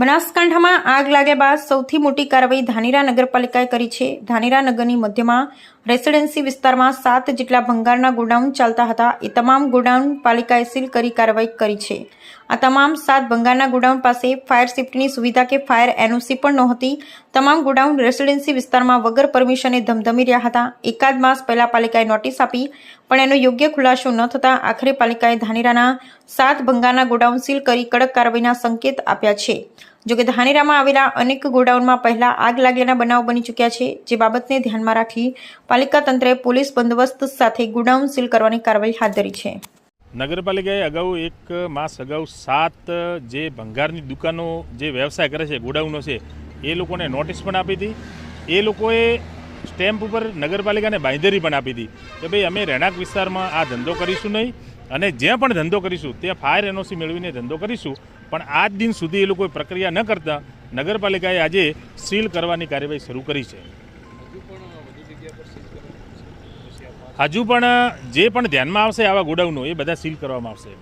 બનાસકાંઠામાં આગ લાગ્યા બાદ સૌથી મોટી કાર્યવાહી ધાનેરા નગરપાલિકાએ કરી છે. ધાનેરા નગરની મધ્યમાં રેસિડેન્સી વિસ્તારમાં સાત જેટલા ભંગારના ગોડાઉન ચાલતા હતા. એ તમામ ગોડાઉન પાલિકાએ સીલ કરી કાર્યવાહી કરી છે. આ તમામ સાત ભંગારના ગોડાઉન પાસે ફાયર સેફ્ટીની સુવિધા કે ફાયર એનઓસી પણ નહોતી. તમામ ગોડાઉન રેસિડેન્સી વિસ્તારમાં વગર પરમિશને ધમધમી રહ્યા હતા. એકાદ માસ પહેલાં પાલિકાએ નોટિસ આપી, પણ એનો યોગ્ય ખુલાસો ન થતાં આખરે પાલિકાએ ધાનેરાના સાત ભંગારના ગોડાઉન સીલ કરી કડક કાર્યવાહીના સંકેત આપ્યા છે. જોકે ધાનેરામાં આવેલા અનેક ગોડાઉનમાં પહેલા આગ લાગ્યાના બનાવ બની ચૂક્યા છે, જે બાબતને ધ્યાનમાં રાખી પાલિકા તંત્રે પોલીસ બંદોબસ્ત સાથે ગોડાઉન સીલ કરવાની કાર્યવાહી હાથ ધરી છે. નગરપાલિકાએ અગાઉ એક માસ અગાઉ સાત જે ભંગારની દુકાનો જે વ્યવસાય કરે છે, ગોડાઉનો છે, એ લોકોને નોટિસ પણ આપી હતી. એ લોકોએ સ્ટેમ્પ ઉપર નગરપાલિકાને બાંયધરી પણ આપી હતી કે ભાઈ, અમે રહેણાંક વિસ્તારમાં આ ધંધો કરીશું નહીં અને જ્યાં પણ ધંધો કરીશું, ત્યાં ફાયર એનઓસી મેળવીને ધંધો કરીશું. પણ આજ દિન સુધી એ લોકોએ પ્રક્રિયા ન કરતા નગરપાલિકાએ આજે સીલ કરવાની કાર્યવાહી શરૂ કરી છે. હજુ પણ જે પણ ધ્યાનમાં આવશે આવા ગોડાઉનો એ બધા સીલ કરવામાં આવશે.